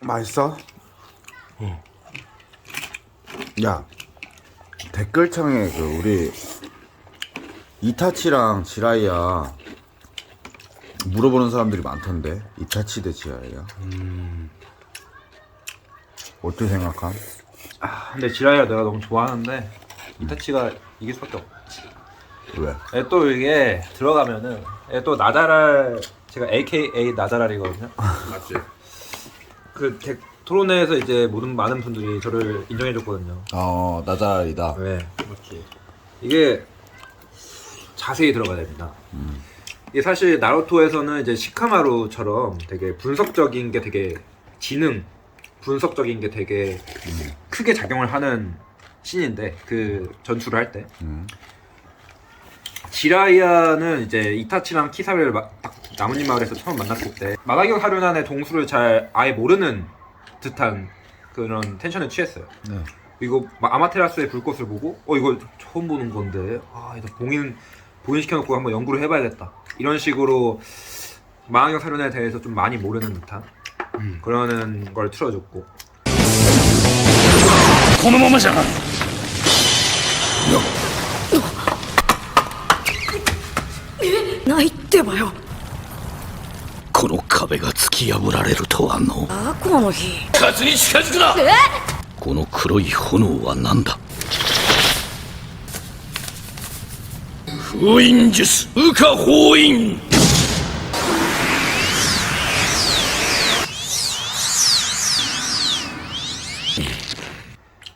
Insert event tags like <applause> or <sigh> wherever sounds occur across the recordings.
맛있어? 야 댓글창에 그 우리 이타치랑 지라이야 물어보는 사람들이 많던데 이타치 대 지라이야 어떻게 생각함? 아, 근데 지라이가 내가 너무 좋아하는데 이타치가 이길 수밖에 없어. 왜? 예, 또 이게 들어가면은 예, 또 나다랄 제가 AKA 나다랄이거든요. 맞지? 그 데, 토론회에서 이제 모든 많은 분들이 저를 인정해줬거든요. 어 나자리다 네, 맞지. 이게 자세히 들어가야 됩니다. 이게 사실 나루토에서는 이제 시카마루처럼 되게 분석적인 게 되게 지능, 분석적인 게 되게 크게 작용을 하는 신인데 그 전투를 할 때. 음. 지라이아는 이제 이타치랑 키사를 마- 딱 나뭇잎 마을에서 처음 만났을 때 마다격 하루난의 동수를 잘 아예 모르는 듯한 그런 텐션에 취했어요. 네. 이거 마- 아마테라스의 불꽃을 보고 어 이거 처음 보는 건데 아 이거 봉인 봉인시켜놓고 한번 연구를 해봐야겠다 이런 식으로 마왕역 사륜에 대해서 좀 많이 모르는 듯한 그러는 걸 틀어줬고 このままじゃ。ないってばよ。この壁が突き破られるとはの。あこの日。勝に近づくな。この黒い炎は何だ？封印術。羽化封印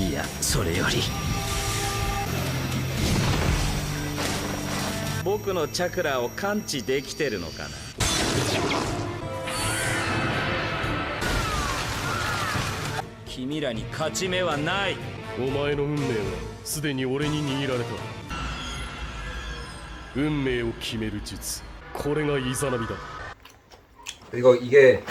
いやそれより僕のチャクラを感知できてるのかな君らに勝ち目はないお前の運命はすでに俺に握られた運命を決める術これがイザナビだ 이거 이게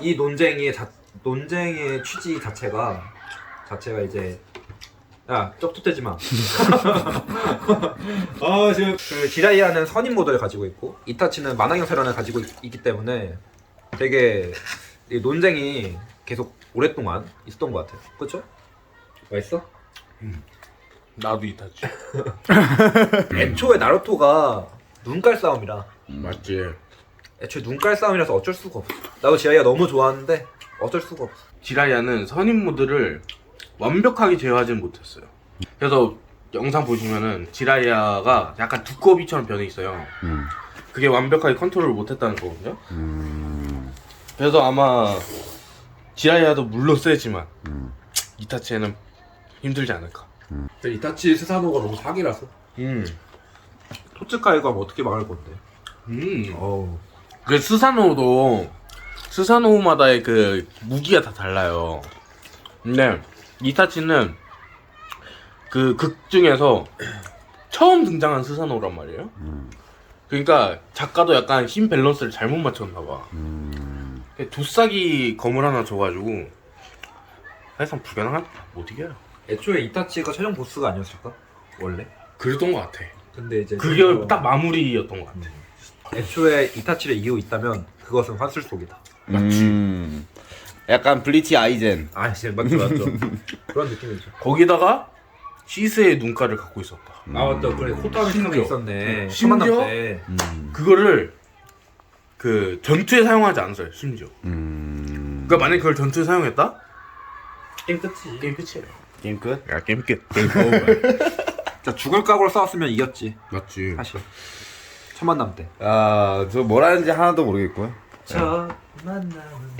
이 논쟁의 자, 논쟁의 취지 자체가 자체가 이제 야 쩍툭대지 마. <laughs> 아 지금 그 지라이아는 선임 모드를 가지고 있고 이타치는 만화경 사련을 가지고 있, 기 때문에 되게 이 논쟁이 계속 오랫동안 있었던 것 같아요. 그렇죠? 맛있어? 나도 이타치. <laughs> 애초에 나루토가 눈깔 싸움이라 맞지? 애초에 눈깔 싸움이라서 어쩔 수가 없어. 나도 지라이아 너무 좋아하는데 어쩔 수가 없어. 지라이아는 선임 모드를 완벽하게 제어하지는 못했어요. 그래서 영상 보시면은 지라이아가 약간 두꺼비처럼 변해 있어요. 음. 그게 완벽하게 컨트롤을 못했다는 거거든요. 음. 그래서 아마 지라이아도 물론 세지만 음. 이타치에는 힘들지 않을까. 이타치 스사노가 너무 사기라서 음. 토츠카이가 뭐 어떻게 막을 건데? 음. 그 스사노도 스사노마다의 그 무기가 다 달라요. 근데 이타치는 그 극 중에서 처음 등장한 스사노란 말이에요. 그러니까 작가도 약간 힘 밸런스를 잘못 맞췄나 봐. 음. 두 싹이 검을 하나 줘가지고 사실상 불가능한 못 이겨요. 애초에 이타치가 최종 보스가 아니었을까? 원래? 그랬던 것 같아. 근데 이제 그게 좀 더- 딱 마무리였던 것 같아. 애초에 이타치를 이기고 있다면 그것은 환술 속이다. 음. 약간 블리치 아이젠 아, 진짜 맞죠, 맞죠. 그런 느낌이죠. 거기다가 시스의 눈가를 갖고 있었다. 아, 맞다. 그래, 호타미 생각이 심지어. 있었네. 심지어? 심지어? 때. 음. 그거를 그 전투에 사용하지 않았어요. 심지어. 음. 그러니까 만약 에 그걸 전투에 사용했다? 게임 끝이. 게임 끝이에요. 게임 끝? 야 게임 끝. 게임 오버. 진짜 죽을 각오로 싸웠으면 이겼지. 맞지. 사실. 첫 만남 때. 아, 저 뭐라는지 하나도 모르겠고요. 첫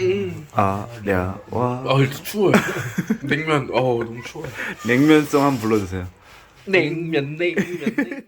예. 아야 네. 아, 와. 아 추워요. 냉면 아 너무 추워요. 냉면송 한번 불러주세요. 냉면 냉면. 냉면.